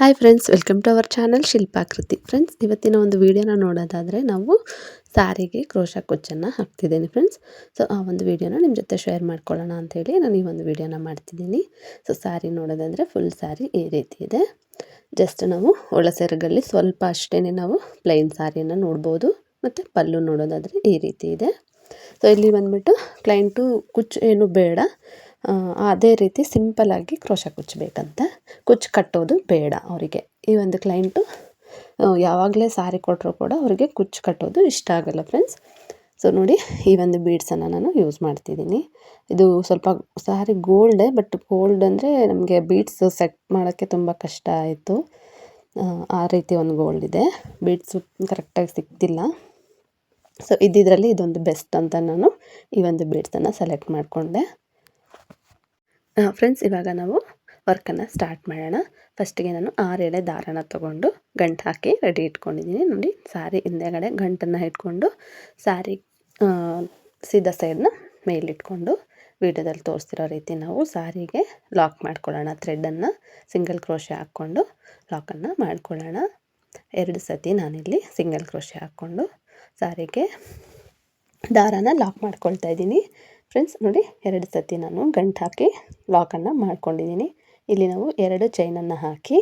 Hi friends welcome to our channel Shilpakriti friends ಇವತ್ತಿನ ಒಂದು ವಿಡಿಯೋನ ನೋಡೋದಾದರೆ ನಾವು ಸಾರಿಗೆ ಕ್ರೋಶ ಕುಚ್ಚನ್ನು ಹಾಕ್ತಿದ್ದೀನಿ ಫ್ರೆಂಡ್ಸ್ ಸೊ ಆ ಒಂದು ವಿಡಿಯೋನ ನಿಮ್ಮ ಜೊತೆ ಶೇರ್ ಮಾಡ್ಕೊಳ್ಳೋಣ ಅಂಥೇಳಿ ನಾನು ಈ ಒಂದು ವಿಡಿಯೋನ ಮಾಡ್ತಿದ್ದೀನಿ. ಸೊ ಸಾರಿ ನೋಡೋದಂದರೆ ಫುಲ್ ಸಾರಿ ಈ ರೀತಿ ಇದೆ. ಜಸ್ಟ್ ನಾವು ಒಳಸೆರಗಲ್ಲಿ ಸ್ವಲ್ಪ ಅಷ್ಟೇ ನಾವು ಪ್ಲೈನ್ ಸಾರಿಯನ್ನು ನೋಡ್ಬೋದು. ಮತ್ತು ಪಲ್ಲು ನೋಡೋದಾದರೆ ಈ ರೀತಿ ಇದೆ. ಸೊ ಇಲ್ಲಿ ಬಂದುಬಿಟ್ಟು ಕ್ಲೈಂಟು ಕುಚ್ಚು ಏನು ಬೇಡ. ಅದೇ ರೀತಿ ಸಿಂಪಲ್ಲಾಗಿ ಕ್ರೋಶ ಕುಚ್ಚಬೇಕಂತ. ಕುಚ್ಚು ಕಟ್ಟೋದು ಬೇಡ ಅವರಿಗೆ. ಈ ಒಂದು ಕ್ಲೈಂಟು ಯಾವಾಗಲೇ ಸಾರಿ ಕೊಟ್ಟರು ಕೂಡ ಅವರಿಗೆ ಕುಚ್ಚು ಕಟ್ಟೋದು ಇಷ್ಟ ಆಗಲ್ಲ ಫ್ರೆಂಡ್ಸ್ ಸೊ ನೋಡಿ ಈ ಒಂದು ಬೀಡ್ಸನ್ನು ನಾನು ಯೂಸ್ ಮಾಡ್ತಿದ್ದೀನಿ. ಇದು ಸ್ವಲ್ಪ ಸಾರಿ ಗೋಲ್ಡೆ ಬಟ್ ಗೋಲ್ಡ್ ಅಂದರೆ ನಮಗೆ ಬೀಡ್ಸ್ ಸೆಟ್ ಮಾಡೋಕ್ಕೆ ತುಂಬ ಕಷ್ಟ ಆಯಿತು. ಆ ರೀತಿ ಒಂದು ಗೋಲ್ಡ್ ಇದೆ. ಬೀಡ್ಸು ಕರೆಕ್ಟಾಗಿ ಸಿಗ್ತಿಲ್ಲ. ಸೊ ಇದ್ದಿದ್ರಲ್ಲಿ ಇದೊಂದು ಬೆಸ್ಟ್ ಅಂತ ನಾನು ಈ ಒಂದು ಬೀಡ್ಸನ್ನು ಸೆಲೆಕ್ಟ್ ಮಾಡಿಕೊಂಡೆ. ಫ್ರೆಂಡ್ಸ್ ಇವಾಗ ನಾವು ವರ್ಕನ್ನು ಸ್ಟಾರ್ಟ್ ಮಾಡೋಣ. ಫಸ್ಟಿಗೆ ನಾನು ಆರು ಎಳೆ ದಾರನ ತೊಗೊಂಡು ಗಂಟು ಹಾಕಿ ರೆಡಿ ಇಟ್ಕೊಂಡಿದ್ದೀನಿ. ನೋಡಿ ಸಾರಿ ಹಿಂದೆಗಡೆ ಗಂಟನ್ನು ಇಟ್ಕೊಂಡು ಸಾರಿ ಸೀದಾ ಸೈಡ್ನ ಮೇಲಿಟ್ಕೊಂಡು ವೀಡಿಯೋದಲ್ಲಿ ತೋರಿಸ್ತಿರೋ ರೀತಿ ನಾವು ಸಾರಿಗೆ ಲಾಕ್ ಮಾಡ್ಕೊಳ್ಳೋಣ. ಥ್ರೆಡನ್ನು ಸಿಂಗಲ್ ಕ್ರೋಶೆ ಹಾಕ್ಕೊಂಡು ಲಾಕನ್ನು ಮಾಡ್ಕೊಳ್ಳೋಣ. ಎರಡು ಸತಿ ನಾನಿಲ್ಲಿ ಸಿಂಗಲ್ ಕ್ರೋಶೆ ಹಾಕ್ಕೊಂಡು ಸಾರಿಗೆ ದಾರಾನ ಲಾಕ್ ಮಾಡ್ಕೊಳ್ತಾ ಇದ್ದೀನಿ. ಫ್ರೆಂಡ್ಸ್, ನೋಡಿ ಎರಡು ಸತಿ ನಾನು ಗಂಟು ಹಾಕಿ ಲಾಕನ್ನು ಮಾಡ್ಕೊಂಡಿದ್ದೀನಿ. ಇಲ್ಲಿ ನಾವು ಎರಡು ಚೈನನ್ನು ಹಾಕಿ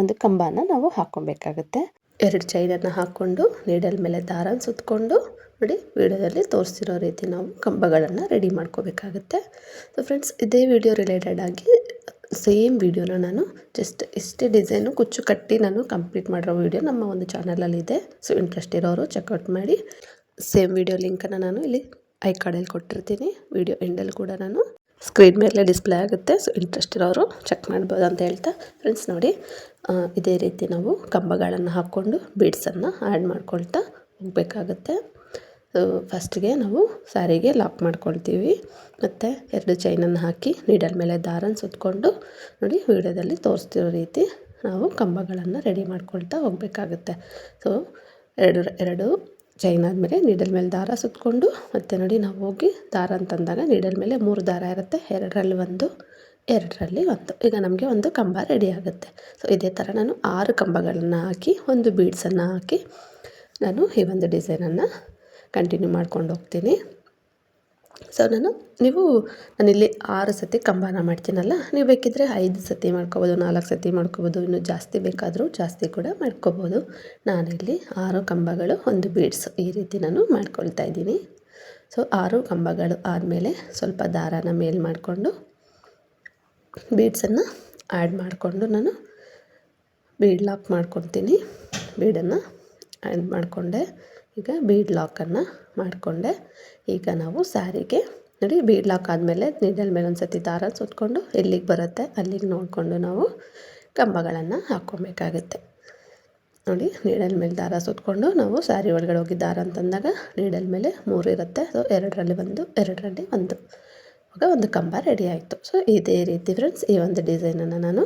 ಒಂದು ಕಂಬನ ನಾವು ಹಾಕ್ಕೊಬೇಕಾಗುತ್ತೆ. ಎರಡು ಚೈನನ್ನು ಹಾಕ್ಕೊಂಡು ನೀಡಲ್ ಮೇಲೆ ದಾರ ಸುತ್ತಕೊಂಡು ನೋಡಿ ವಿಡಿಯೋದಲ್ಲಿ ತೋರಿಸಿರೋ ರೀತಿ ನಾವು ಕಂಬಗಳನ್ನು ರೆಡಿ ಮಾಡ್ಕೋಬೇಕಾಗುತ್ತೆ. ಸೊ ಫ್ರೆಂಡ್ಸ್ ಇದೇ ವಿಡಿಯೋ ರಿಲೇಟೆಡ್ ಆಗಿ ಸೇಮ್ ವಿಡಿಯೋನ ನಾನು ಜಸ್ಟ್ ಇಷ್ಟೇ ಡಿಸೈನು ಕುಚ್ಚು ಕಟ್ಟಿ ನಾನು ಕಂಪ್ಲೀಟ್ ಮಾಡಿರೋ ವಿಡಿಯೋ ನಮ್ಮ ಒಂದು ಚಾನಲಲ್ಲಿದೆ ಸೊ ಇಂಟ್ರೆಸ್ಟ್ ಇರೋರು ಚೆಕ್ಔಟ್ ಮಾಡಿ. ಸೇಮ್ ವಿಡಿಯೋ ಲಿಂಕನ್ನು ನಾನು ಇಲ್ಲಿ ಐ ಕಾರ್ಡಲ್ಲಿ ಕೊಟ್ಟಿರ್ತೀನಿ. ವಿಡಿಯೋ ಎಂಡಲ್ಲಿ ಕೂಡ ನಾನು ಸ್ಕ್ರೀನ್ ಮೇಲೆ ಡಿಸ್ಪ್ಲೇ ಆಗುತ್ತೆ. ಸೊ ಇಂಟ್ರೆಸ್ಟ್ ಇರೋರು ಚೆಕ್ ಮಾಡ್ಬೋದು ಅಂತ ಹೇಳ್ತಾ. ಫ್ರೆಂಡ್ಸ್ ನೋಡಿ ಇದೇ ರೀತಿ ನಾವು ಕಂಬಗಳನ್ನು ಹಾಕ್ಕೊಂಡು ಬೀಡ್ಸನ್ನು ಆ್ಯಡ್ ಮಾಡ್ಕೊಳ್ತಾ ಹೋಗಬೇಕಾಗುತ್ತೆ. ಫಸ್ಟಿಗೆ ನಾವು ಸ್ಯಾರಿಗೆ ಲಾಕ್ ಮಾಡ್ಕೊಳ್ತೀವಿ. ಮತ್ತು ಎರಡು ಚೈನನ್ನು ಹಾಕಿ ನೀಡಲ್ ಮೇಲೆ ದಾರನ ಸುತ್ತಕೊಂಡು ನೋಡಿ, ವಿಡಿಯೋದಲ್ಲಿ ತೋರಿಸ್ತಿರೋ ರೀತಿ ನಾವು ಕಂಬಗಳನ್ನು ರೆಡಿ ಮಾಡ್ಕೊಳ್ತಾ ಹೋಗಬೇಕಾಗುತ್ತೆ. ಸೊ ಎರಡು ಎರಡು ಚೈನ್ ಆದಮೇಲೆ ನೀಡಲ್ ಮೇಲೆ ದಾರ ಸುತ್ತಕೊಂಡು ಮತ್ತು ನೋಡಿ ನಾವು ಹೋಗಿ ದಾರ ಅಂತಂದಾಗ ನೀಡಲ್ ಮೇಲೆ ಮೂರು ದಾರ ಇರುತ್ತೆ. ಎರಡರಲ್ಲಿ ಒಂದು ಎರಡರಲ್ಲಿ ಒಂದು. ಈಗ ನಮಗೆ ಒಂದು ಕಂಬ ರೆಡಿ ಆಗುತ್ತೆ. ಸೊ ಇದೇ ಥರ ನಾನು ಆರು ಕಂಬಗಳನ್ನು ಹಾಕಿ, ಒಂದು ಬೀಡ್ಸನ್ನು ಹಾಕಿ, ನಾನು ಈ ಒಂದು ಡಿಸೈನನ್ನು ಕಂಟಿನ್ಯೂ ಮಾಡ್ಕೊಂಡು ಹೋಗ್ತೀನಿ. ಸೊ ನಾನು ನೀವು ನಾನಿಲ್ಲಿ ಆರು ಸತಿ ಕಂಬನ ಮಾಡ್ತೀನಲ್ಲ, ನೀವು ಬೇಕಿದ್ದರೆ ಐದು ಸತಿ ಮಾಡ್ಕೊಬೋದು, ನಾಲ್ಕು ಸತಿ ಮಾಡ್ಕೊಬೋದು, ಇನ್ನೂ ಜಾಸ್ತಿ ಬೇಕಾದರೂ ಜಾಸ್ತಿ ಕೂಡ ಮಾಡ್ಕೊಬೋದು. ನಾನಿಲ್ಲಿ ಆರು ಕಂಬಗಳು, ಒಂದು ಬೀಡ್ಸ್ ಈ ರೀತಿ ನಾನು ಮಾಡ್ಕೊಳ್ತಾ ಇದ್ದೀನಿ. ಸೊ ಆರು ಕಂಬಗಳು ಆದಮೇಲೆ ಸ್ವಲ್ಪ ದಾರಾನ ಮೇಲ್ ಮಾಡಿಕೊಂಡು ಬೀಡ್ಸನ್ನು ಆ್ಯಡ್ ಮಾಡಿಕೊಂಡು ನಾನು ಬೀಡ್ ಲಾಕ್ ಮಾಡ್ಕೊತೀನಿ ಬೀಡನ್ನು ಆ್ಯಡ್ ಮಾಡಿಕೊಂಡೆ. ಈಗ ಬೀಡ್ ಲಾಕನ್ನು ಮಾಡಿಕೊಂಡೆ. ಈಗ ನಾವು ಸ್ಯಾರಿಗೆ ನೋಡಿ ಬೀಡ್ಲಾಕ್ ಆದಮೇಲೆ ನೀಡಲ್ ಮೇಲೆ ಒಂದು ಸತಿ ದಾರ ಸುತ್ತಕೊಂಡು ಎಲ್ಲಿಗೆ ಬರುತ್ತೆ. ಅಲ್ಲಿಗೆ ನೋಡಿಕೊಂಡು ನಾವು ಕಂಬಗಳನ್ನು ಹಾಕ್ಕೊಬೇಕಾಗುತ್ತೆ. ನೋಡಿ ನೀಡಲ್ ಮೇಲೆ ದಾರ ಸುತ್ತಕೊಂಡು ನಾವು ಸ್ಯಾರಿ ಒಳಗಡೆ ಹೋಗಿ ದಾರ ಅಂತಂದಾಗ ನೀಡಲ್ ಮೇಲೆ ಮೂರು ಇರುತ್ತೆ. ಸೊ ಎರಡರಲ್ಲಿ ಒಂದು ಎರಡರಲ್ಲಿ ಒಂದು. ಆಗ ಒಂದು ಕಂಬ ರೆಡಿ ಆಯಿತು. ಸೊ ಇದೇ ರೀತಿ ಫ್ರೆಂಡ್ಸ್ ಈ ಒಂದು ಡಿಸೈನನ್ನು ನಾನು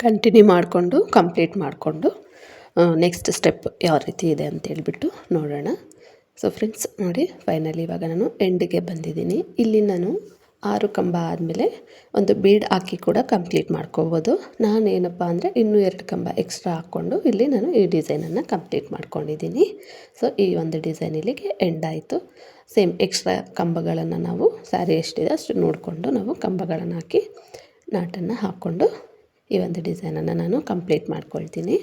ಕಂಟಿನ್ಯೂ ಮಾಡಿಕೊಂಡು ಕಂಪ್ಲೀಟ್ ಮಾಡಿಕೊಂಡು ನೆಕ್ಸ್ಟ್ ಸ್ಟೆಪ್ ಯಾವ ರೀತಿ ಇದೆ ಅಂತೇಳ್ಬಿಟ್ಟು ನೋಡೋಣ. ಸೊ ಫ್ರೆಂಡ್ಸ್ ನೋಡಿ ಫೈನಲಿ ಇವಾಗ ನಾನು ಎಂಡಿಗೆ ಬಂದಿದ್ದೀನಿ. ಇಲ್ಲಿ ನಾನು ಆರು ಕಂಬ ಆದಮೇಲೆ ಒಂದು ಬೀಡ್ ಹಾಕಿ ಕೂಡ ಕಂಪ್ಲೀಟ್ ಮಾಡ್ಕೋಬೋದು. ನಾನೇನಪ್ಪ ಅಂದರೆ ಇನ್ನೂ ಎರಡು ಕಂಬ ಎಕ್ಸ್ಟ್ರಾ ಹಾಕ್ಕೊಂಡು ಇಲ್ಲಿ ನಾನು ಈ ಡಿಸೈನನ್ನು ಕಂಪ್ಲೀಟ್ ಮಾಡ್ಕೊಂಡಿದ್ದೀನಿ. ಸೊ ಈ ಒಂದು ಡಿಸೈನ್ ಇಲ್ಲಿಗೆ ಎಂಡ್ ಆಯಿತು. ಸೇಮ್ ಎಕ್ಸ್ಟ್ರಾ ಕಂಬಗಳನ್ನು ನಾವು ಸ್ಯಾರಿ ಎಷ್ಟಿದೆ ಅಷ್ಟು ನೋಡಿಕೊಂಡು ನಾವು ಕಂಬಗಳನ್ನು ಹಾಕಿ ನಾಟನ್ನು ಹಾಕ್ಕೊಂಡು ಈ ಒಂದು ಡಿಸೈನನ್ನು ನಾನು ಕಂಪ್ಲೀಟ್ ಮಾಡ್ಕೊಳ್ತೀನಿ.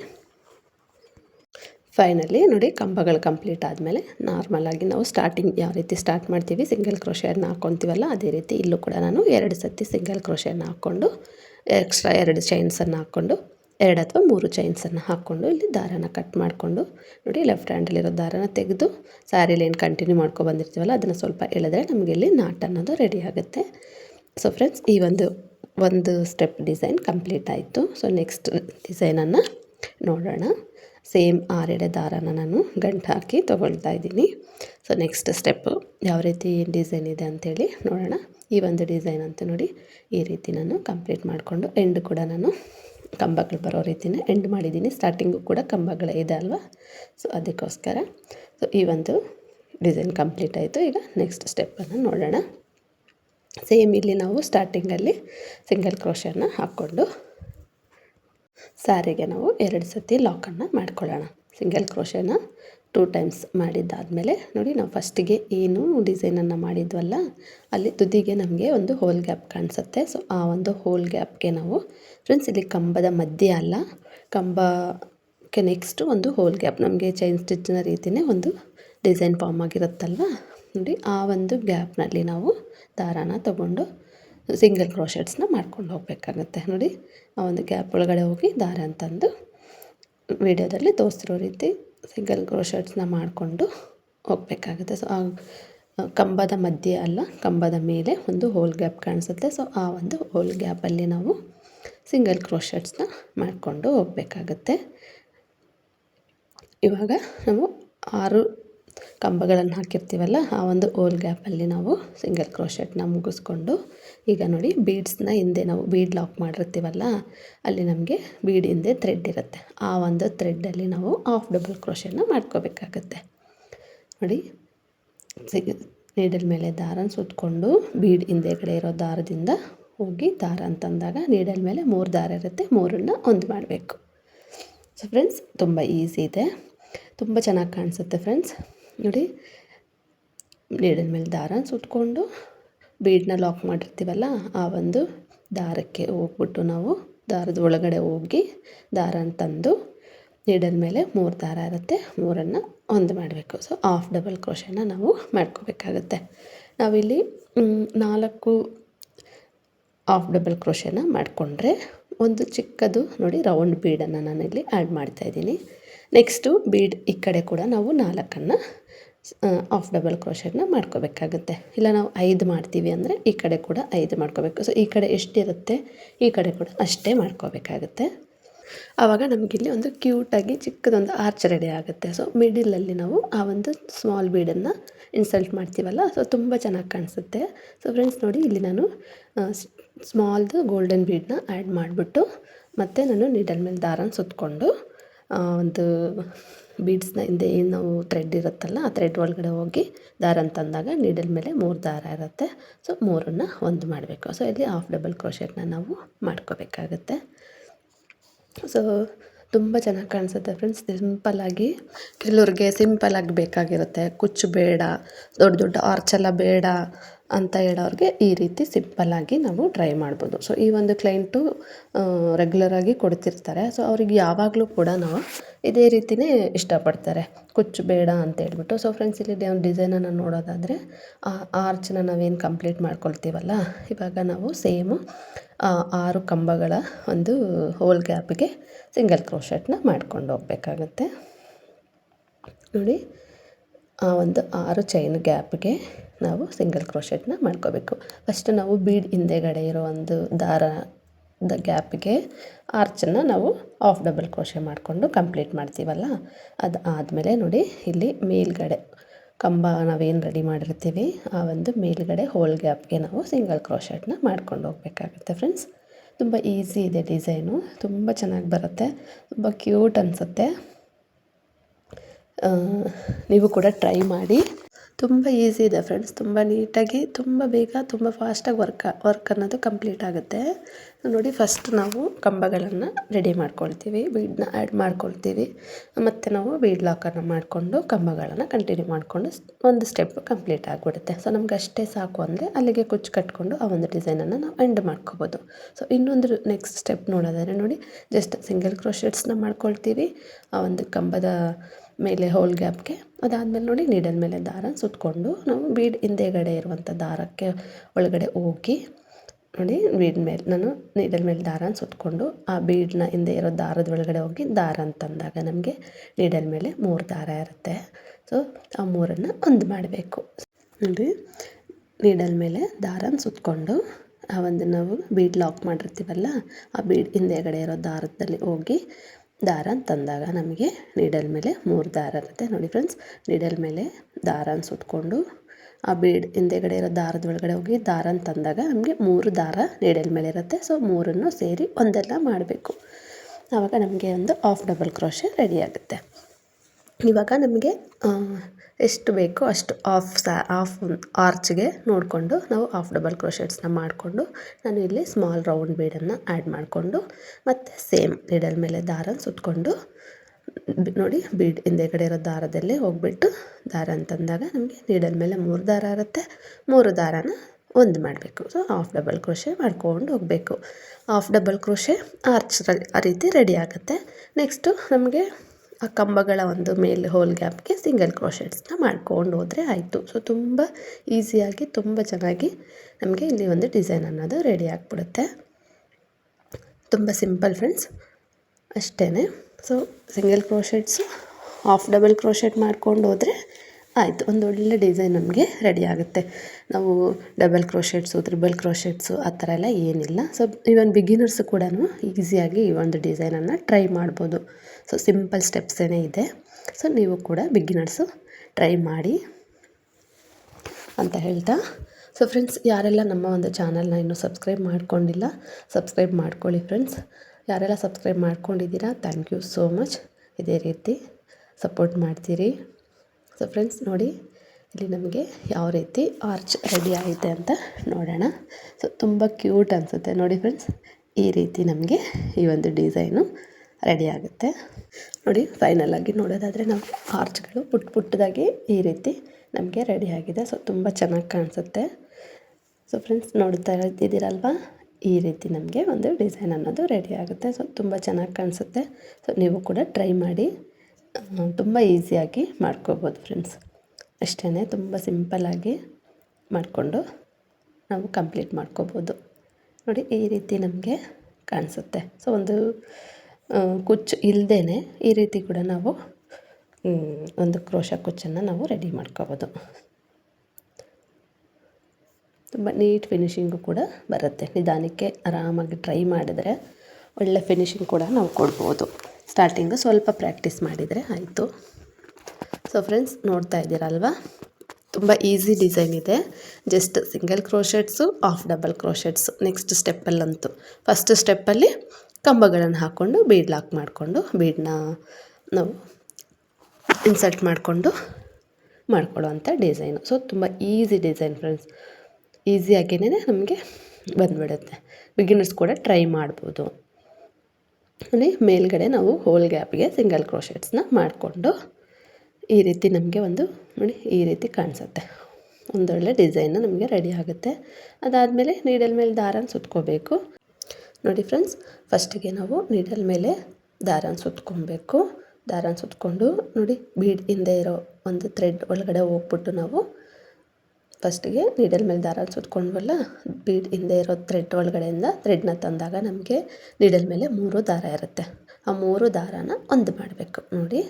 ಫೈನಲಿ ನೋಡಿ, ಕಂಬಗಳು ಕಂಪ್ಲೀಟ್ ಆದಮೇಲೆ ನಾರ್ಮಲಾಗಿ ನಾವು ಸ್ಟಾರ್ಟಿಂಗ್ ಯಾವ ರೀತಿ ಸ್ಟಾರ್ಟ್ ಮಾಡ್ತೀವಿ ಸಿಂಗಲ್ ಕ್ರೋಶೆಯನ್ನು ಹಾಕ್ಕೊತೀವಲ್ಲ ಅದೇ ರೀತಿ ಇಲ್ಲೂ ಕೂಡ ನಾನು ಎರಡು ಸತಿ ಸಿಂಗಲ್ ಕ್ರೋಶೆಯನ್ನು ಹಾಕ್ಕೊಂಡು ಎಕ್ಸ್ಟ್ರಾ ಎರಡು ಚೈನ್ಸನ್ನು ಹಾಕ್ಕೊಂಡು, ಎರಡು ಅಥವಾ ಮೂರು ಚೈನ್ಸನ್ನು ಹಾಕ್ಕೊಂಡು ಇಲ್ಲಿ ದಾರನ ಕಟ್ ಮಾಡಿಕೊಂಡು, ನೋಡಿ ಲೆಫ್ಟ್ ಹ್ಯಾಂಡಲ್ಲಿರೋ ದಾರನ ತೆಗೆದು ಸ್ಯಾರಿಲಿ ಏನು ಕಂಟಿನ್ಯೂ ಮಾಡ್ಕೊಂಡು ಬಂದಿರ್ತೀವಲ್ಲ, ಅದನ್ನು ಸ್ವಲ್ಪ ಎಳೆದ್ರೆ ನಮಗೆ ಇಲ್ಲಿ ನಾಟ್ ಅನ್ನೋದು ರೆಡಿ ಆಗುತ್ತೆ. ಸೊ ಫ್ರೆಂಡ್ಸ್ ಈ ಒಂದು ಒಂದು ಸ್ಟೆಪ್ ಡಿಸೈನ್ ಕಂಪ್ಲೀಟ್ ಆಯಿತು. ಸೊ ನೆಕ್ಸ್ಟ್ ಡಿಸೈನನ್ನು ನೋಡೋಣ. ಸೇಮ್ ಆರೆಡೆ ದಾರನ ನಾನು ಗಂಟು ಹಾಕಿ ತೊಗೊಳ್ತಾ ಇದ್ದೀನಿ. ಸೊ ನೆಕ್ಸ್ಟ್ ಸ್ಟೆಪ್ಪು ಯಾವ ರೀತಿ ಡಿಸೈನ್ ಇದೆ ಅಂಥೇಳಿ ನೋಡೋಣ. ಈ ಒಂದು ಡಿಸೈನ್ ಅಂತ ನೋಡಿ ಈ ರೀತಿ ನಾನು ಕಂಪ್ಲೀಟ್ ಮಾಡಿಕೊಂಡು ಎಂಡ್ ಕೂಡ ನಾನು ಕಂಬಗಳು ಬರೋ ರೀತಿನೇ ಎಂಡ್ ಮಾಡಿದ್ದೀನಿ. ಸ್ಟಾರ್ಟಿಂಗು ಕೂಡ ಕಂಬಗಳೇ ಇದೆ ಅಲ್ವಾ? ಸೊ ಅದಕ್ಕೋಸ್ಕರ ಸೊ ಈ ಒಂದು ಡಿಸೈನ್ ಕಂಪ್ಲೀಟ್ ಆಯಿತು. ಈಗ ನೆಕ್ಸ್ಟ್ ಸ್ಟೆಪ್ಪನ್ನು ನೋಡೋಣ. ಸೇಮ್ ಇಲ್ಲಿ ನಾವು ಸ್ಟಾರ್ಟಿಂಗಲ್ಲಿ ಸಿಂಗಲ್ ಕ್ರೋಶನ್ನು ಹಾಕ್ಕೊಂಡು ಸ್ಯಾರಿಗೆ ನಾವು ಎರಡು ಸತಿ ಲಾಕನ್ನು ಮಾಡ್ಕೊಳ್ಳೋಣ. ಸಿಂಗಲ್ ಕ್ರೋಶೆನ ಟೂ ಟೈಮ್ಸ್ ಮಾಡಿದ್ದಾದಮೇಲೆ ನೋಡಿ ನಾವು ಫಸ್ಟಿಗೆ ಏನು ಡಿಸೈನನ್ನು ಮಾಡಿದ್ವಲ್ಲ, ಅಲ್ಲಿ ತುದಿಗೆ ನಮಗೆ ಒಂದು ಹೋಲ್ ಗ್ಯಾಪ್ ಕಾಣಿಸುತ್ತೆ. ಸೊ, ಆ ಒಂದು ಹೋಲ್ ಗ್ಯಾಪ್ಗೆ ನಾವು ಫ್ರೆಂಡ್ಸ್ ಇಲ್ಲಿ ಕಂಬದ ಮಧ್ಯೆ ಅಲ್ಲ, ಕಂಬಕ್ಕೆ ನೆಕ್ಸ್ಟು ಒಂದು ಹೋಲ್ ಗ್ಯಾಪ್, ನಮಗೆ ಚೈನ್ ಸ್ಟಿಚ್ನ ರೀತಿಯೇ ಒಂದು ಡಿಸೈನ್ ಫಾರ್ಮ್ ಆಗಿರುತ್ತಲ್ವ. ನೋಡಿ, ಆ ಒಂದು ಗ್ಯಾಪ್ನಲ್ಲಿ ನಾವು ದಾರಾನ ತಗೊಂಡು ಸಿಂಗಲ್ ಕ್ರೋಶೆಟ್ಸ್ನ ಮಾಡ್ಕೊಂಡು ಹೋಗಬೇಕಾಗತ್ತೆ. ನೋಡಿ, ಆ ಒಂದು ಗ್ಯಾಪ್ ಒಳಗಡೆ ಹೋಗಿ ದಾರ ಅಂತಂದು ವಿಡಿಯೋದಲ್ಲಿ ತೋರಿಸಿರೋ ರೀತಿ ಸಿಂಗಲ್ ಕ್ರೋಶೆಟ್ಸ್ನ ಮಾಡಿಕೊಂಡು ಹೋಗಬೇಕಾಗುತ್ತೆ. ಸೊ, ಆ ಕಂಬದ ಮಧ್ಯೆ ಅಲ್ಲ, ಕಂಬದ ಮೇಲೆ ಒಂದು ಹೋಲ್ ಗ್ಯಾಪ್ ಕಾಣಿಸುತ್ತೆ. ಸೊ, ಆ ಒಂದು ಹೋಲ್ ಗ್ಯಾಪಲ್ಲಿ ನಾವು ಸಿಂಗಲ್ ಕ್ರೋಶೆಟ್ಸ್ನ ಮಾಡಿಕೊಂಡು ಹೋಗಬೇಕಾಗತ್ತೆ. ಇವಾಗ ನಾವು ಆರು ಕಂಬಗಳನ್ನು ಹಾಕಿರ್ತೀವಲ್ಲ, ಆ ಒಂದು ಓಲ್ ಗ್ಯಾಪಲ್ಲಿ ನಾವು ಸಿಂಗಲ್ ಕ್ರೋಶೆಟ್ನ ಮುಗಿಸ್ಕೊಂಡು, ಈಗ ನೋಡಿ ಬೀಡ್ಸ್ನ ಹಿಂದೆ ನಾವು ಬೀಡ್ ಲಾಕ್ ಮಾಡಿರ್ತೀವಲ್ಲ, ಅಲ್ಲಿ ನಮಗೆ ಬೀಡ್ ಹಿಂದೆ ಥ್ರೆಡ್ ಇರುತ್ತೆ. ಆ ಒಂದು ಥ್ರೆಡ್ಡಲ್ಲಿ ನಾವು ಆಫ್ ಡಬಲ್ ಕ್ರೋಶೆಟ್ನ ಮಾಡ್ಕೋಬೇಕಾಗತ್ತೆ. ನೋಡಿ ನೀಡಲ್ ಮೇಲೆ ದಾರನ ಸುತ್ತಕೊಂಡು ಬೀಡ್ ಹಿಂದೆಗಡೆ ಇರೋ ದಾರದಿಂದ ಹೋಗಿ ದಾರ ಅಂತಂದಾಗ ನೀಡಲ್ ಮೇಲೆ ಮೂರು ದಾರ ಇರುತ್ತೆ, ಮೂರನ್ನ ಒಂದು ಮಾಡಬೇಕು. ಸೊ ಫ್ರೆಂಡ್ಸ್ ತುಂಬ ಈಸಿ ಇದೆ. ತುಂಬ ಚೆನ್ನಾಗಿ ಕಾಣಿಸುತ್ತೆ ಫ್ರೆಂಡ್ಸ್ ನೋಡಿ ನೀಡಿನ ಮೇಲೆ ದಾರ ಸುಟ್ಕೊಂಡು ಬೀಡನ್ನ ಲಾಕ್ ಮಾಡಿರ್ತೀವಲ್ಲ, ಆ ಒಂದು ದಾರಕ್ಕೆ ಹೋಗ್ಬಿಟ್ಟು ನಾವು ದಾರದ ಒಳಗಡೆ ಹೋಗಿ ದಾರನ ತಂದು ನೀಡಲ್ ಮೇಲೆ ಮೂರು ದಾರ ಇರುತ್ತೆ, ಮೂರನ್ನು ಒಂದು ಮಾಡಬೇಕು. ಸೊ ಆಫ್ ಡಬಲ್ ಕ್ರೋಶನ ನಾವು ಮಾಡ್ಕೋಬೇಕಾಗತ್ತೆ. ನಾವಿಲ್ಲಿ ನಾಲ್ಕು ಆಫ್ ಡಬಲ್ ಕ್ರೋಶನ ಮಾಡಿಕೊಂಡ್ರೆ ಒಂದು ಚಿಕ್ಕದು ನೋಡಿ ರೌಂಡ್ ಬೀಡನ್ನು ನಾನಿಲ್ಲಿ ಆ್ಯಡ್ ಮಾಡ್ತಾಯಿದ್ದೀನಿ ನೆಕ್ಸ್ಟು ಬೀಡ್ ಈ ಕಡೆ ಕೂಡ ನಾವು ನಾಲ್ಕನ್ನು ಆಫ್ ಡಬಲ್ ಕ್ರೋಶೆಟ್ನ ಮಾಡ್ಕೋಬೇಕಾಗುತ್ತೆ. ಇಲ್ಲ ನಾವು ಐದು ಮಾಡ್ತೀವಿ ಅಂದರೆ ಈ ಕಡೆ ಕೂಡ ಐದು ಮಾಡ್ಕೋಬೇಕು. ಸೊ ಈ ಕಡೆ ಎಷ್ಟಿರುತ್ತೆ? ಈ ಕಡೆ ಕೂಡ ಅಷ್ಟೇ ಮಾಡ್ಕೋಬೇಕಾಗುತ್ತೆ. ಆವಾಗ ನಮಗಿಲ್ಲಿ ಒಂದು ಕ್ಯೂಟಾಗಿ ಚಿಕ್ಕದೊಂದು ಆರ್ಚ್ ರೆಡಿ ಆಗುತ್ತೆ. ಸೊ ಮಿಡಿಲಲ್ಲಿ ನಾವು ಆ ಒಂದು ಸ್ಮಾಲ್ ಬೀಡನ್ನು ಇನ್ಸಲ್ಟ್ ಮಾಡ್ತೀವಲ್ಲ ಸೊ ತುಂಬ ಚೆನ್ನಾಗಿ ಕಾಣಿಸುತ್ತೆ. ಸೊ ಫ್ರೆಂಡ್ಸ್ ನೋಡಿ, ಇಲ್ಲಿ ನಾನು ಸ್ಮಾಲ್ದು ಗೋಲ್ಡನ್ ಬೀಡನ್ನ ಆ್ಯಡ್ ಮಾಡಿಬಿಟ್ಟು ಮತ್ತು ನಾನು ನೀಡಲ್ ಮೇಲೆ ದಾರನ ಸುತ್ತಕೊಂಡು ಒಂದು ಬೀಡ್ಸ್ನ ಹಿಂದೆ ಏನು ಥ್ರೆಡ್ ಇರುತ್ತಲ್ಲ, ಆ ಥ್ರೆಡ್ ಒಳಗಡೆ ಹೋಗಿ ದಾರ ಅಂತಂದಾಗ ನೀಡಲ್ ಮೇಲೆ ಮೂರು ದಾರ ಇರುತ್ತೆ. ಸೊ ಮೂರನ್ನು ಒಂದು ಮಾಡಬೇಕು. ಸೊ ಇಲ್ಲಿ ಹಾಫ್ ಡಬಲ್ ಕ್ರೋಶೆಟ್ನ ನಾವು ಮಾಡ್ಕೋಬೇಕಾಗತ್ತೆ. ಸೊ ತುಂಬ ಚೆನ್ನಾಗಿ ಕಾಣಿಸುತ್ತೆ ಫ್ರೆಂಡ್ಸ್ ಸಿಂಪಲ್ಲಾಗಿ ಕೆಲವ್ರಿಗೆ ಸಿಂಪಲ್ಲಾಗಿ ಬೇಕಾಗಿರುತ್ತೆ. ಕುಚ್ಚು ಬೇಡ, ದೊಡ್ಡ ದೊಡ್ಡ ಆರ್ಚೆಲ್ಲ ಬೇಡ. ಅಂತ ಹೇಳೋರಿಗೆ ಈ ರೀತಿ ಸಿಂಪಲ್ಲಾಗಿ ನಾವು ಟ್ರೈ ಮಾಡ್ಬೋದು. ಸೊ ಈ ಒಂದು ಕ್ಲೈಂಟು ರೆಗ್ಯುಲರಾಗಿ ಕೊಡ್ತಿರ್ತಾರೆ. ಸೊ ಅವ್ರಿಗೆ ಯಾವಾಗಲೂ ಕೂಡ ನಾವು ಇದೇ ರೀತಿಯೇ ಇಷ್ಟಪಡ್ತಾರೆ. ಕುಚ್ಚು ಬೇಡ ಅಂತ ಹೇಳ್ಬಿಟ್ಟು. ಸೊ ಫ್ರೆಂಡ್ಸ್ ಇಲ್ಲಿ ಒಂದು ಡಿಸೈನನ್ನು ನೋಡೋದಾದರೆ, ಆ ಆರ್ಚನ್ನ ನಾವೇನು ಕಂಪ್ಲೀಟ್ ಮಾಡ್ಕೊಳ್ತೀವಲ್ಲ, ಇವಾಗ ನಾವು ಸೇಮು ಆರು ಕಂಬಗಳ ಒಂದು ಹೋಲ್ ಗ್ಯಾಪ್ಗೆ ಸಿಂಗಲ್ ಕ್ರೋಶೆಟ್ನ ಮಾಡ್ಕೊಂಡು ಹೋಗಬೇಕಾಗತ್ತೆ. ನೋಡಿ, ಆ ಒಂದು ಆರು ಚೈನ್ ಗ್ಯಾಪ್ಗೆ ನಾವು ಸಿಂಗಲ್ ಕ್ರೋಶೆಟ್ನ ಮಾಡ್ಕೋಬೇಕು. ಫಸ್ಟ್ ನಾವು ಬೀಡ್ ಹಿಂದೆಗಡೆ ಇರೋ ಒಂದು ದಾರದ ಗ್ಯಾಪ್ಗೆ ಆರ್ಚನ್ನು ನಾವು ಆಫ್ ಡಬಲ್ ಕ್ರೋಶೆ ಮಾಡಿಕೊಂಡು ಕಂಪ್ಲೀಟ್ ಮಾಡ್ತೀವಲ್ಲ? ಅದು ಆದಮೇಲೆ ನೋಡಿ, ಇಲ್ಲಿ ಮೇಲ್ಗಡೆ ಕಂಬ ನಾವೇನು ರೆಡಿ ಮಾಡಿರ್ತೀವಿ, ಆ ಒಂದು ಮೇಲ್ಗಡೆ ಹೋಲ್ ಗ್ಯಾಪ್ಗೆ ನಾವು ಸಿಂಗಲ್ ಕ್ರೋಶೆಟ್ನ ಮಾಡ್ಕೊಂಡು ಹೋಗಬೇಕಾಗುತ್ತೆ ಫ್ರೆಂಡ್ಸ್ ತುಂಬ ಈಸಿ ಇದೆ ಡಿಸೈನು ತುಂಬ ಚೆನ್ನಾಗಿ ಬರುತ್ತೆ. ತುಂಬ ಕ್ಯೂಟ್ ಅನಿಸುತ್ತೆ. ನೀವು ಕೂಡ ಟ್ರೈ ಮಾಡಿ. ತುಂಬ ಈಸಿ ಇದೆ ಫ್ರೆಂಡ್ಸ್ ತುಂಬ ನೀಟಾಗಿ ತುಂಬ ಬೇಗ, ತುಂಬ ಫಾಸ್ಟಾಗಿ ವರ್ಕ್ ವರ್ಕ್ ಅನ್ನೋದು ಕಂಪ್ಲೀಟ್ ಆಗುತ್ತೆ. ನೋಡಿ ಫಸ್ಟ್ ನಾವು ಕಂಬಗಳನ್ನು ರೆಡಿ ಮಾಡ್ಕೊಳ್ತೀವಿ ಬೀಡನ್ನ ಆ್ಯಡ್ ಮಾಡ್ಕೊಳ್ತೀವಿ. ಮತ್ತು ನಾವು ಬೀಡ್ ಲಾಕನ್ನು ಮಾಡಿಕೊಂಡು ಕಂಬಗಳನ್ನು ಕಂಟಿನ್ಯೂ ಮಾಡಿಕೊಂಡು ಒಂದು ಸ್ಟೆಪ್ ಕಂಪ್ಲೀಟ್ ಆಗಿಬಿಡುತ್ತೆ. ಸೊ ನಮ್ಗೆ ಅಷ್ಟೇ ಸಾಕು ಅಂದರೆ ಅಲ್ಲಿಗೆ ಕುಚ್ಚು ಕಟ್ಕೊಂಡು ಆ ಒಂದು ಡಿಸೈನನ್ನು ನಾವು ಎಂಡ್ ಮಾಡ್ಕೋಬೋದು. ಸೊ ಇನ್ನೊಂದು ನೆಕ್ಸ್ಟ್ ಸ್ಟೆಪ್ ನೋಡೋದಾದರೆ ನೋಡಿ ಜಸ್ಟ್ ಸಿಂಗಲ್ ಕ್ರೋಶೆಟ್ಸ್ನ ಮಾಡ್ಕೊಳ್ತೀವಿ. ಆ ಒಂದು ಕಂಬದ ಮೇಲೆ ಹೋಲ್ ಗ್ಯಾಪ್ಗೆ ಅದಾದಮೇಲೆ ನೋಡಿ ನೀಡಲ್ ಮೇಲೆ ದಾರ ಸುತ್ತಕೊಂಡು ನಾವು ಬೀಡ್ ಹಿಂದೆಗಡೆ ಇರುವಂಥ ದಾರಕ್ಕೆ ಒಳಗಡೆ ಹೋಗಿ ನೋಡಿ ಬೀಡ್ ಮೇಲೆ, ನಾನು ನೀಡಲ್ ಮೇಲೆ ದಾರನ ಸುತ್ತಕೊಂಡು ಆ ಬೀಡ್ನ ಹಿಂದೆ ಇರೋ ದಾರದ ಒಳಗಡೆ ಹೋಗಿ ದಾರ ಅಂತಂದಾಗ ನಮಗೆ ನೀಡಲ್ ಮೇಲೆ ಮೂರು ದಾರ ಇರುತ್ತೆ. ಸೊ ಆ ಮೂರನ್ನು ಒಂದು ಮಾಡಬೇಕು. ನೋಡಿ ನೀಡಲ್ ಮೇಲೆ ದಾರನ ಸುತ್ತಕೊಂಡು ಆ ಒಂದು ನಾವು ಬೀಡ್ ಲಾಕ್ ಮಾಡಿರ್ತೀವಲ್ಲ, ಆ ಬೀಡ್ ಹಿಂದೆಗಡೆ ಇರೋ ದಾರದಲ್ಲಿ ಹೋಗಿ ದಾರ ತಂದಾಗ ನಮಗೆ ನೀಡಲ್ ಮೇಲೆ ಮೂರು ದಾರ ಇರುತ್ತೆ. ನೋಡಿ ಫ್ರೆಂಡ್ಸ್ ನೀಡಲ್ ಮೇಲೆ ದಾರನ ಸುಟ್ಕೊಂಡು ಆ ಬೀಡ್ ಹಿಂದೆಗಡೆ ಇರೋ ದಾರದ ಒಳಗಡೆ ಹೋಗಿ ದಾರನ ತಂದಾಗ ನಮಗೆ ಮೂರು ದಾರ ನೀಡಲ್ ಮೇಲೆ ಇರುತ್ತೆ. ಸೊ ಮೂರನ್ನು ಸೇರಿ ಒಂದೆಲ್ಲ ಮಾಡಬೇಕು. ಆವಾಗ ನಮಗೆ ಒಂದು ಆಫ್ ಡಬಲ್ ಕ್ರೋಶೆ ರೆಡಿ ಆಗುತ್ತೆ. ಇವಾಗ ನಮಗೆ ಎಷ್ಟು ಬೇಕೋ ಅಷ್ಟು ಆಫ್ ಸಾ ಆಫ್ ಆರ್ಚ್ಗೆ ನೋಡಿಕೊಂಡು ನಾವು ಆಫ್ ಡಬಲ್ ಕ್ರೋಶೆಟ್ಸ್ನ ಮಾಡಿಕೊಂಡು ನಾನು ಇಲ್ಲಿ ಸ್ಮಾಲ್ ರೌಂಡ್ ಬೀಡನ್ನು ಆ್ಯಡ್ ಮಾಡಿಕೊಂಡು ಮತ್ತು ಸೇಮ್ ನೀಡಲ್ ಮೇಲೆ ದಾರನ ಸುತ್ತಕೊಂಡು ನೋಡಿ ಬೀಡ್ ಹಿಂದೆಗಡೆ ಇರೋ ದಾರದಲ್ಲಿ ಹೋಗ್ಬಿಟ್ಟು ದಾರ ಅಂತಂದಾಗ ನಮಗೆ ನೀಡಲ್ ಮೇಲೆ ಮೂರು ದಾರ ಇರುತ್ತೆ ಮೂರು ದಾರನ ಒಂದು ಮಾಡಬೇಕು. ಸೊ ಆಫ್ ಡಬಲ್ ಕ್ರೋಶೆ ಮಾಡ್ಕೊಂಡು ಹೋಗಬೇಕು. ಆಫ್ ಡಬಲ್ ಕ್ರೋಶೆ ಆರ್ಚ್ ಆ ರೀತಿ ರೆಡಿ ಆಗುತ್ತೆ. ನೆಕ್ಸ್ಟು ನಮಗೆ ಆ ಕಂಬಗಳ ಒಂದು ಮೇಲೆ ಹೋಲ್ ಗ್ಯಾಪ್ಗೆ ಸಿಂಗಲ್ ಕ್ರೋಶೆಟ್ಸ್ನ ಮಾಡ್ಕೊಂಡು ಹೋದರೆ ಆಯಿತು. ಸೊ ತುಂಬ ಈಸಿಯಾಗಿ ತುಂಬ ಚೆನ್ನಾಗಿ ನಮಗೆ ಇಲ್ಲಿ ಒಂದು ಡಿಸೈನ್ ಅನ್ನೋದು ರೆಡಿ ಆಗಿಬಿಡುತ್ತೆ. ತುಂಬ ಸಿಂಪಲ್ ಫ್ರೆಂಡ್ಸ್ ಅಷ್ಟೇ so single crochets half double crochet ಮಾಡ್ಕೊಂಡು ಹೋದರೆ ಆಯಿತು, ಒಂದು ಒಳ್ಳೆ ಡಿಸೈನ್ ನಮಗೆ ರೆಡಿ ಆಗುತ್ತೆ. ನಾವು ಡಬಲ್ ಕ್ರೋಶೆಟ್ಸು ತ್ರಿಬಲ್ ಕ್ರೋಶೆಟ್ಸು ಆ ಥರ ಎಲ್ಲ ಏನಿಲ್ಲ. ಸೊ ಈವನ್ ಬಿಗಿನರ್ಸು ಕೂಡ ಈಸಿಯಾಗಿ ಈ ಒಂದು ಡಿಸೈನನ್ನು ಟ್ರೈ ಮಾಡ್ಬೋದು. ಸೊ ಸಿಂಪಲ್ ಸ್ಟೆಪ್ಸೇ ಇದೆ. ಸೊ ನೀವು ಕೂಡ ಬಿಗಿನರ್ಸು ಟ್ರೈ ಮಾಡಿ ಅಂತ ಹೇಳ್ತಾ. ಸೊ ಫ್ರೆಂಡ್ಸ್ ಯಾರೆಲ್ಲ ನಮ್ಮ ಒಂದು ಚಾನಲ್ನ ಇನ್ನೂ ಸಬ್ಸ್ಕ್ರೈಬ್ ಮಾಡ್ಕೊಂಡಿಲ್ಲ ಸಬ್ಸ್ಕ್ರೈಬ್ ಮಾಡ್ಕೊಳ್ಳಿ ಫ್ರೆಂಡ್ಸ್ ಯಾರೆಲ್ಲ ಸಬ್ಸ್ಕ್ರೈಬ್ ಮಾಡ್ಕೊಂಡಿದ್ದೀರಾ ಥ್ಯಾಂಕ್ ಯು ಸೋ ಮಚ್ ಇದೇ ರೀತಿ ಸಪೋರ್ಟ್ ಮಾಡ್ತೀರಿ. ಸೊ ಫ್ರೆಂಡ್ಸ್ ನೋಡಿ, ಇಲ್ಲಿ ನಮಗೆ ಯಾವ ರೀತಿ ಆರ್ಚ್ ರೆಡಿ ಆಗಿದೆ ಅಂತ ನೋಡೋಣ. ಸೊ ತುಂಬ ಕ್ಯೂಟ್ ಅನಿಸುತ್ತೆ. ನೋಡಿ ಫ್ರೆಂಡ್ಸ್ ಈ ರೀತಿ ನಮಗೆ ಈ ಒಂದು ಡಿಸೈನು ರೆಡಿ ಆಗುತ್ತೆ. ನೋಡಿ ಫೈನಲ್ ಆಗಿ ನೋಡೋದಾದರೆ ನಾವು ಆರ್ಚ್ಗಳು ಪುಟ್ಟ ಪುಟ್ಟದಾಗಿ ಈ ರೀತಿ ನಮಗೆ ರೆಡಿ ಆಗಿದೆ. ಸೊ ತುಂಬ ಚೆನ್ನಾಗಿ ಕಾಣಿಸುತ್ತೆ. ಸೊ ಫ್ರೆಂಡ್ಸ್ ನೋಡ್ತಾ ಇದ್ದೀರಲ್ವಾ? ಈ ರೀತಿ ನಮಗೆ ಒಂದು ಡಿಸೈನ್ ಅನ್ನೋದು ರೆಡಿ ಆಗುತ್ತೆ. ಸೊ ತುಂಬ ಚೆನ್ನಾಗಿ ಕಾಣಿಸುತ್ತೆ. ಸೊ ನೀವು ಕೂಡ ಟ್ರೈ ಮಾಡಿ. ತುಂಬ ಈಸಿಯಾಗಿ ಮಾಡ್ಕೋಬೋದು ಫ್ರೆಂಡ್ಸ್ ಅಷ್ಟೇ ತುಂಬ ಸಿಂಪಲ್ಲಾಗಿ ಮಾಡಿಕೊಂಡು ನಾವು ಕಂಪ್ಲೀಟ್ ಮಾಡ್ಕೋಬೋದು. ನೋಡಿ ಈ ರೀತಿ ನಮಗೆ ಕಾಣಿಸುತ್ತೆ. ಸೊ ಒಂದು ಕುಚ್ಚು ಇಲ್ಲದೇ ಈ ರೀತಿ ಕೂಡ ನಾವು ಒಂದು ಕ್ರೋಶ ಕುಚ್ಚನ್ನು ನಾವು ರೆಡಿ ಮಾಡ್ಕೋಬೋದು. ತುಂಬ ನೀಟ್ ಫಿನಿಶಿಂಗು ಕೂಡ ಬರುತ್ತೆ. ನಿಧಾನಕ್ಕೆ ಆರಾಮಾಗಿ ಟ್ರೈ ಮಾಡಿದರೆ ಒಳ್ಳೆ ಫಿನಿಶಿಂಗ್ ಕೂಡ ನಾವು ಕೊಡ್ಬೋದು. ಸ್ಟಾರ್ಟಿಂಗು ಸ್ವಲ್ಪ ಪ್ರಾಕ್ಟೀಸ್ ಮಾಡಿದರೆ ಆಯಿತು. ಸೊ ಫ್ರೆಂಡ್ಸ್ ನೋಡ್ತಾ ಇದ್ದೀರಲ್ವ? ತುಂಬ ಈಸಿ ಡಿಸೈನ್ ಇದೆ. Just single crochets of double crochets next ಸ್ಟೆಪ್ಪಲ್ಲಂತೂ first ಸ್ಟೆಪ್ಪಲ್ಲಿ ಕಂಬಗಳನ್ನು ಹಾಕ್ಕೊಂಡು ಬೀಡ್ ಲಾಕ್ ಮಾಡಿಕೊಂಡು ಬೀಡನ್ನ ನಾವು ಇನ್ಸರ್ಟ್ ಮಾಡಿಕೊಂಡು ಮಾಡ್ಕೊಳ್ಳೋವಂಥ ಡಿಸೈನು ಸೊ ತುಂಬ ಈಸಿ ಡಿಸೈನ್ ಫ್ರೆಂಡ್ಸ್ ಈಸಿಯಾಗಿಯೇ ನಮಗೆ ಬಂದುಬಿಡುತ್ತೆ. ಬಿಗಿನರ್ಸ್ ಕೂಡ ಟ್ರೈ ಮಾಡ್ಬೋದು. ಅಲ್ಲಿ ಮೇಲ್ಗಡೆ ನಾವು ಹೋಲ್ ಗ್ಯಾಪ್ಗೆ ಸಿಂಗಲ್ ಕ್ರೋಶೆಟ್ಸ್ನ ಮಾಡಿಕೊಂಡು ಈ ರೀತಿ ನಮಗೆ ಒಂದು, ನೋಡಿ, ಈ ರೀತಿ ಕಾಣಿಸುತ್ತೆ. ಒಂದೊಳ್ಳೆ ಡಿಸೈನ್ ನಮಗೆ ರೆಡಿ ಆಗುತ್ತೆ. ಅದಾದಮೇಲೆ ನೀಡಲ್ ಮೇಲೆ ದಾರನ ಸುತ್ಕೋಬೇಕು. ನೋಡಿ ಫ್ರೆಂಡ್ಸ್ ಫಸ್ಟಿಗೆ ನಾವು ನೀಡಲ್ ಮೇಲೆ ದಾರನ ಸುತ್ಕೊಬೇಕು. ದಾರನ ಸುತ್ಕೊಂಡು, ನೋಡಿ ಬೀಡ್ ಹಿಂದೆ ಇರೋ ಒಂದು ಥ್ರೆಡ್ ಒಳಗಡೆ ಹೋಗ್ಬಿಟ್ಟು ನಾವು ಫಸ್ಟಿಗೆ ನೀಡಲ್ ಮೇಲೆ ದಾರ ಸುತ್ಕೊಂಡ್ವಲ್ಲ ಬೀಡ್ ಹಿಂದೆ ಇರೋ ಥ್ರೆಡ್ ಒಳಗಡೆಯಿಂದ ಥ್ರೆಡ್ನ ತಂದಾಗ ನಮಗೆ ನೀಡಲ್ ಮೇಲೆ ಮೂರು ದಾರ ಇರುತ್ತೆ. ಆ ಮೂರು ದಾರಾನ ಒಂದು ಮಾಡಬೇಕು. ನೋಡಿ,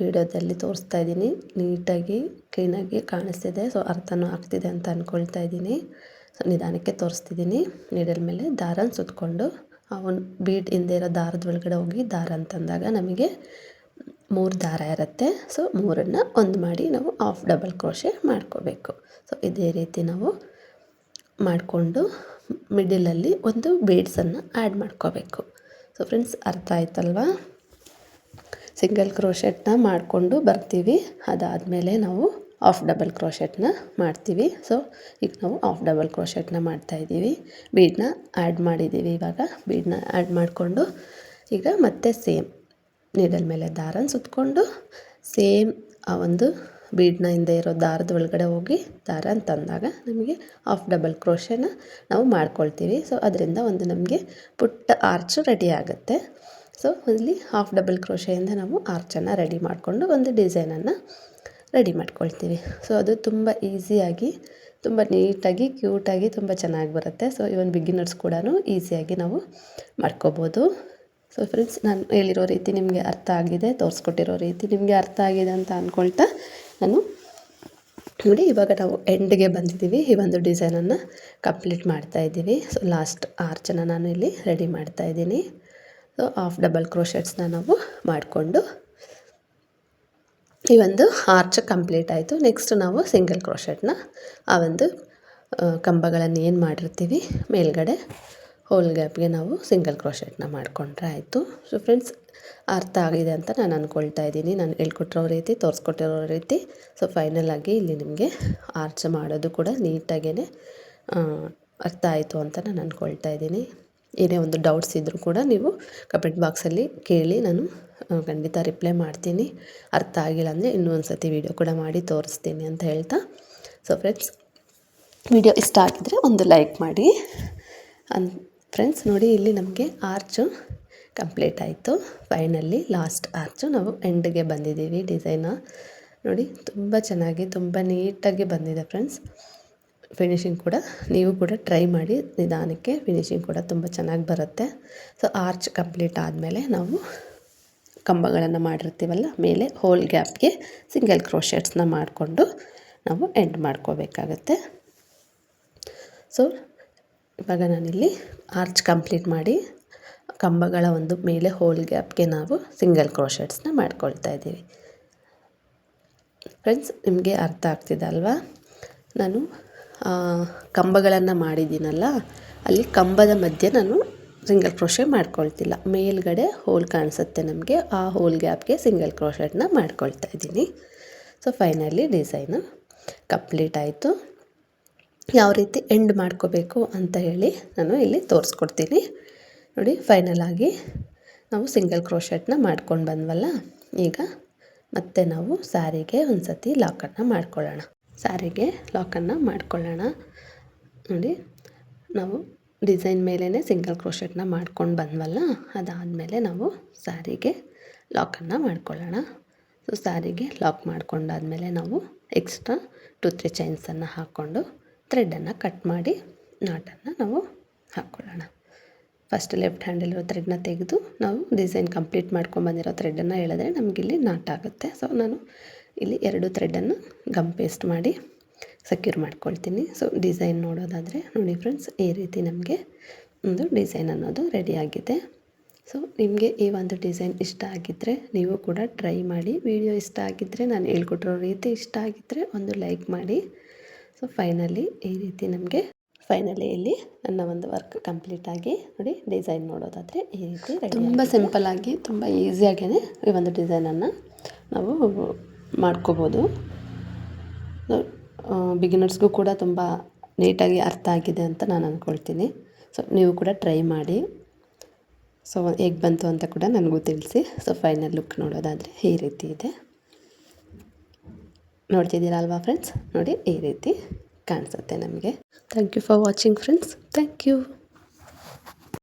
ವಿಡಿಯೋದಲ್ಲಿ ತೋರಿಸ್ತಾ ಇದ್ದೀನಿ. ನೀಟಾಗಿ, ಕ್ಲೀನಾಗಿ ಕಾಣಿಸ್ತಿದೆ. ಸೊ ಅರ್ಥನೂ ಆಗ್ತಿದೆ ಅಂತ ಅಂದ್ಕೊಳ್ತಾ ಇದ್ದೀನಿ. ಸೊ ನಿಧಾನಕ್ಕೆ ತೋರಿಸ್ತಿದ್ದೀನಿ. ನೀಡಲ್ ಮೇಲೆ ದಾರನ ಸುತ್ಕೊಂಡು ಅವನು ಬೀಡ್ ಹಿಂದೆ ಇರೋ ದಾರದ ಒಳಗಡೆ ಹೋಗಿ ದಾರ ಅಂತಂದಾಗ ನಮಗೆ ಮೂರು ದಾರ ಇರುತ್ತೆ. ಸೊ ಮೂರನ್ನು ಒಂದು ಮಾಡಿ ನಾವು ಆಫ್ ಡಬಲ್ ಕ್ರೋಶೆ ಮಾಡ್ಕೋಬೇಕು. ಸೊ ಇದೇ ರೀತಿ ನಾವು ಮಾಡಿಕೊಂಡು ಮಿಡಿಲಲ್ಲಿ ಒಂದು ಬೀಡ್ಸನ್ನು ಆ್ಯಡ್ ಮಾಡ್ಕೋಬೇಕು. ಸೊ ಫ್ರೆಂಡ್ಸ್ ಅರ್ಥ ಆಯ್ತಲ್ವಾ? ಸಿಂಗಲ್ ಕ್ರೋಶೆಟ್ನ ಮಾಡಿಕೊಂಡು ಬರ್ತೀವಿ. ಅದಾದಮೇಲೆ ನಾವು ಆಫ್ ಡಬಲ್ ಕ್ರೋಶೆಟ್ನ ಮಾಡ್ತೀವಿ. ಸೊ ಈಗ ನಾವು ಆಫ್ ಡಬಲ್ ಕ್ರೋಶೆಟ್ನ ಮಾಡ್ತಾಯಿದ್ದೀವಿ ಬೀಡನ್ನ ಆ್ಯಡ್ ಮಾಡಿದ್ದೀವಿ ಇವಾಗ. ಬೀಡನ್ನ ಆ್ಯಡ್ ಮಾಡಿಕೊಂಡು ಈಗ ಮತ್ತೆ ಸೇಮ್ ನೀಡಲ್ ಮೇಲೆ ದಾರನ ಸುತ್ತಕೊಂಡು ಸೇಮ್ ಆ ಒಂದು ಬೀಡ್ನ ಹಿಂದೆ ಇರೋ ದಾರದ ಒಳಗಡೆ ಹೋಗಿ ದಾರ ಅಂತಂದಾಗ ನಮಗೆ ಹಾಫ್ ಡಬಲ್ ಕ್ರೋಶನ ನಾವು ಮಾಡ್ಕೊಳ್ತೀವಿ. ಸೊ ಅದರಿಂದ ಒಂದು ನಮಗೆ ಪುಟ್ಟ ಆರ್ಚು ರೆಡಿ ಆಗುತ್ತೆ. ಸೊ ಇಲ್ಲಿ ಹಾಫ್ ಡಬಲ್ ಕ್ರೋಶೆಯಿಂದ ನಾವು ಆರ್ಚನ್ನು ರೆಡಿ ಮಾಡಿಕೊಂಡು ಒಂದು ಡಿಸೈನನ್ನು ರೆಡಿ ಮಾಡ್ಕೊಳ್ತೀವಿ. ಸೊ ಅದು ತುಂಬ ಈಸಿಯಾಗಿ ತುಂಬ ನೀಟಾಗಿ ಕ್ಯೂಟಾಗಿ ತುಂಬ ಚೆನ್ನಾಗಿ ಬರುತ್ತೆ. ಸೊ ಇವನ್ ಬಿಗಿನರ್ಸ್ ಕೂಡ ಈಸಿಯಾಗಿ ನಾವು ಮಾಡ್ಕೋಬೋದು. ಸೊ ಫ್ರೆಂಡ್ಸ್ ನಾನು ಹೇಳಿರೋ ರೀತಿ ನಿಮಗೆ ಅರ್ಥ ಆಗಿದೆ, ತೋರಿಸ್ಕೊಟ್ಟಿರೋ ರೀತಿ ನಿಮಗೆ ಅರ್ಥ ಆಗಿದೆ ಅಂತ ಅಂದ್ಕೊಳ್ತಾ ನಾನು ನೋಡಿ, ಇವಾಗ ನಾವು ಎಂಡ್ಗೆ ಬಂದಿದ್ದೀವಿ. ಈ ಒಂದು ಡಿಸೈನನ್ನು ಕಂಪ್ಲೀಟ್ ಮಾಡ್ತಾ ಇದ್ದೀವಿ. ಸೊ ಲಾಸ್ಟ್ ಆರ್ಚನ್ನು ನಾನು ಇಲ್ಲಿ ರೆಡಿ ಮಾಡ್ತಾ ಇದ್ದೀನಿ. ಸೊ ಆಫ್ ಡಬಲ್ ಕ್ರೋಶೆಟ್ಸ್ನ ನಾವು ಮಾಡಿಕೊಂಡು ಈ ಒಂದು ಆರ್ಚ್ ಕಂಪ್ಲೀಟ್ ಆಯಿತು. ನೆಕ್ಸ್ಟ್ ನಾವು ಸಿಂಗಲ್ ಕ್ರೋಶೆಟ್ನ ಆ ಒಂದು ಕಂಬಗಳನ್ನು ಏನು ಮಾಡಿರ್ತೀವಿ ಮೇಲ್ಗಡೆ. ಹೋಲ್ ಗ್ಯಾಪ್ಗೆ ನಾವು ಸಿಂಗಲ್ ಕ್ರೋಶೆಟ್ನ ಮಾಡಿಕೊಂಡ್ರೆ ಆಯಿತು. ಸೊ ಫ್ರೆಂಡ್ಸ್ ಅರ್ಥ ಆಗಿದೆ ಅಂತ ನಾನು ಅಂದ್ಕೊಳ್ತಾ ಇದ್ದೀನಿ. ನಾನು ಹೇಳ್ಕೊಟ್ಟಿರೋ ರೀತಿ, ತೋರಿಸ್ಕೊಟ್ಟಿರೋ ರೀತಿ. ಸೊ ಆಗಿ ಇಲ್ಲಿ ನಿಮಗೆ ಆರ್ಚ್ ಮಾಡೋದು ಕೂಡ ನೀಟಾಗೇ ಅರ್ಥ ಆಯಿತು ಅಂತ ನಾನು ಅಂದ್ಕೊಳ್ತಾ ಇದ್ದೀನಿ. ಏನೇ ಒಂದು ಡೌಟ್ಸ್ ಇದ್ದರೂ ಕೂಡ ನೀವು ಕಮೆಂಟ್ ಬಾಕ್ಸಲ್ಲಿ ಕೇಳಿ ನಾನು ಖಂಡಿತ ರಿಪ್ಲೈ ಮಾಡ್ತೀನಿ. ಅರ್ಥ ಆಗಿಲ್ಲ ಅಂದರೆ ಇನ್ನೂ ಒಂದು ಸತಿ ವೀಡಿಯೋ ಕೂಡ ಮಾಡಿ ತೋರಿಸ್ತೀನಿ ಅಂತ ಹೇಳ್ತಾ. ಸೊ ಫ್ರೆಂಡ್ಸ್ ವಿಡಿಯೋ ಇಷ್ಟ ಆಗಿದ್ರೆ ಒಂದು ಲೈಕ್ ಮಾಡಿ. ಅನ್ ಫ್ರೆಂಡ್ಸ್ ನೋಡಿ ಇಲ್ಲಿ ನಮಗೆ ಆರ್ಚು ಕಂಪ್ಲೀಟ್ ಆಯಿತು. ಫೈನಲ್ಲಿ ಲಾಸ್ಟ್ ಆರ್ಚು ನಾವು ಎಂಡ್ಗೆ ಬಂದಿದ್ದೀವಿ ಡಿಸೈನ ನೋಡಿ, ತುಂಬ ಚೆನ್ನಾಗಿ, ತುಂಬ ನೀಟಾಗಿ ಬಂದಿದೆ ಫ್ರೆಂಡ್ಸ್ ಫಿನಿಶಿಂಗ್ ಕೂಡ ನೀವು ಕೂಡ ಟ್ರೈ ಮಾಡಿ, ನಿಧಾನಕ್ಕೆ ಫಿನಿಶಿಂಗ್ ಕೂಡ ತುಂಬ ಚೆನ್ನಾಗಿ ಬರುತ್ತೆ. ಸೊ ಆರ್ಚ್ ಕಂಪ್ಲೀಟ್ ಆದಮೇಲೆ ನಾವು ಕಂಬಗಳನ್ನು ಮಾಡಿರ್ತೀವಲ್ಲ, ಮೇಲೆ ಹೋಲ್ ಗ್ಯಾಪ್ಗೆ ಸಿಂಗಲ್ ಕ್ರೋಶೆಟ್ಸ್ನ ಮಾಡಿಕೊಂಡು ನಾವು ಎಂಡ್ ಮಾಡ್ಕೋಬೇಕಾಗತ್ತೆ. ಸೊ ಇವಾಗ ನಾನಿಲ್ಲಿ ಆರ್ಚ್ ಕಂಪ್ಲೀಟ್ ಮಾಡಿ ಕಂಬಗಳ ಒಂದು ಮೇಲೆ ಹೋಲ್ ಗ್ಯಾಪ್ಗೆ ನಾವು ಸಿಂಗಲ್ ಕ್ರೋಶೆಟ್ಸ್ನ ಮಾಡ್ಕೊಳ್ತಾ ಇದ್ದೀವಿ. ಫ್ರೆಂಡ್ಸ್, ನಿಮಗೆ ಅರ್ಥ ಆಗ್ತಿದೆ ಅಲ್ವಾ? ನಾನು ಕಂಬಗಳನ್ನು ಮಾಡಿದ್ದೀನಲ್ಲ, ಅಲ್ಲಿ ಕಂಬದ ಮಧ್ಯೆ ನಾನು ಸಿಂಗಲ್ ಕ್ರೋಶೆ ಮಾಡ್ಕೊಳ್ತಿಲ್ಲ. ಮೇಲ್ಗಡೆ ಹೋಲ್ ಕಾಣಿಸುತ್ತೆ ನಮಗೆ, ಆ ಹೋಲ್ ಗ್ಯಾಪ್ಗೆ ಸಿಂಗಲ್ ಕ್ರೋಶೆಟ್ನ ಮಾಡ್ಕೊಳ್ತಾ ಇದ್ದೀನಿ. ಸೊ, ಫೈನಲಿ ಡಿಸೈನು ಕಂಪ್ಲೀಟ್ ಆಯಿತು. ಯಾವ ರೀತಿ ಎಂಡ್ ಮಾಡ್ಕೋಬೇಕು ಅಂತ ಹೇಳಿ ನಾನು ಇಲ್ಲಿ ತೋರಿಸ್ಕೊಡ್ತೀನಿ. ನೋಡಿ ಫೈನಲ್ ಆಗಿ ನಾವು ಸಿಂಗಲ್ ಕ್ರೋಶೆಟ್ನ ಮಾಡ್ಕೊಂಡು ಬಂದ್ವಲ್ಲ, ಈಗ ಮತ್ತೆ ನಾವು ಸ್ಯಾರಿಗೆ ಒಂದು ಸತಿ ಲಾಕನ್ನು ಮಾಡ್ಕೊಳ್ಳೋಣ. ಸ್ಯಾರಿಗೆ ಲಾಕನ್ನು ಮಾಡ್ಕೊಳ್ಳೋಣ. ನೋಡಿ, ನಾವು ಡಿಸೈನ್ ಮೇಲೇ ಸಿಂಗಲ್ ಕ್ರೋಶೆಟ್ನ ಮಾಡ್ಕೊಂಡು ಬಂದ್ವಲ್ಲ, ಅದಾದಮೇಲೆ ನಾವು ಸ್ಯಾರಿಗೆ ಲಾಕನ್ನು ಮಾಡ್ಕೊಳ್ಳೋಣ. ಸೊ ಸ್ಯಾರಿಗೆ ಲಾಕ್ ಮಾಡ್ಕೊಂಡಾದಮೇಲೆ ನಾವು ಎಕ್ಸ್ಟ್ರಾ ಟು ತ್ರೀ ಚೈನ್ಸನ್ನು ಹಾಕ್ಕೊಂಡು ಥ್ರೆಡನ್ನು ಕಟ್ ಮಾಡಿ ನಾಟನ್ನು ನಾವು ಹಾಕ್ಕೊಳ್ಳೋಣ. ಫಸ್ಟ್ ಲೆಫ್ಟ್ ಹ್ಯಾಂಡಲ್ಲಿರೋ ಥ್ರೆಡ್ನ ತೆಗೆದು ನಾವು ಡಿಸೈನ್ ಕಂಪ್ಲೀಟ್ ಮಾಡ್ಕೊಂಬಂದಿರೋ ಥ್ರೆಡನ್ನು ನಮಗಿಲ್ಲಿ ನಾಟ್ ಆಗುತ್ತೆ. ಸೊ ನಾನು ಇಲ್ಲಿ ಎರಡು ಥ್ರೆಡನ್ನು ಗಮ್ ಪೇಸ್ಟ್ ಮಾಡಿ ಸೆಕ್ಯೂರ್ ಮಾಡ್ಕೊಳ್ತೀನಿ. ಸೊ ಡಿಸೈನ್ ನೋಡೋದಾದರೆ ನೋಡಿ ಫ್ರೆಂಡ್ಸ್ ಈ ರೀತಿ ನಮಗೆ ಒಂದು ಡಿಸೈನ್ ಅನ್ನೋದು ರೆಡಿಯಾಗಿದೆ ಸೊ ನಿಮಗೆ ಈ ಒಂದು ಡಿಸೈನ್ ಇಷ್ಟ ಆಗಿದ್ದರೆ ನೀವು ಕೂಡ ಟ್ರೈ ಮಾಡಿ. ವಿಡಿಯೋ ಇಷ್ಟ ಆಗಿದ್ದರೆ ನಾನು ಹೇಳ್ಕೊಟ್ಟಿರೋ ರೀತಿ ಇಷ್ಟ ಆಗಿದ್ದರೆ ಒಂದು ಲೈಕ್ ಮಾಡಿ. ಸೊ ಫೈನಲಿ ಈ ರೀತಿ ನಮಗೆ ಫೈನಲಿ ಇಲ್ಲಿ ನನ್ನ ಒಂದು ವರ್ಕ್ ಕಂಪ್ಲೀಟ್ ಆಗಿ ನೋಡಿ ಡಿಸೈನ್ ನೋಡೋದಾದರೆ ಈ ರೀತಿ ತುಂಬ ಸಿಂಪಲ್ಲಾಗಿ ತುಂಬ ಈಸಿಯಾಗೇ ಈ ಒಂದು ಡಿಸೈನನ್ನು ನಾವು ಮಾಡ್ಕೋಬೋದು. ಬಿಗಿನರ್ಸ್ಗೂ ಕೂಡ ತುಂಬ ನೀಟಾಗಿ ಅರ್ಥ ಆಗಿದೆ ಅಂತ ನಾನು ಅಂದ್ಕೊಳ್ತೀನಿ ಸೊ ನೀವು ಕೂಡ ಟ್ರೈ ಮಾಡಿ. ಸೊ ಹೇಗೆ ಬಂತು ಅಂತ ಕೂಡ ನನಗೂ ತಿಳಿಸಿ. ಸೊ ಫೈನಲ್ ಲುಕ್ ನೋಡೋದಾದರೆ ಈ ರೀತಿ ಇದೆ. ನೋಡ್ತಿದ್ದೀರಾ ಅಲ್ವಾ ಫ್ರೆಂಡ್ಸ್ ನೋಡಿ ಈ ರೀತಿ ಕಾಣಿಸುತ್ತೆ ನಮಗೆ. Thank you for watching friends thank you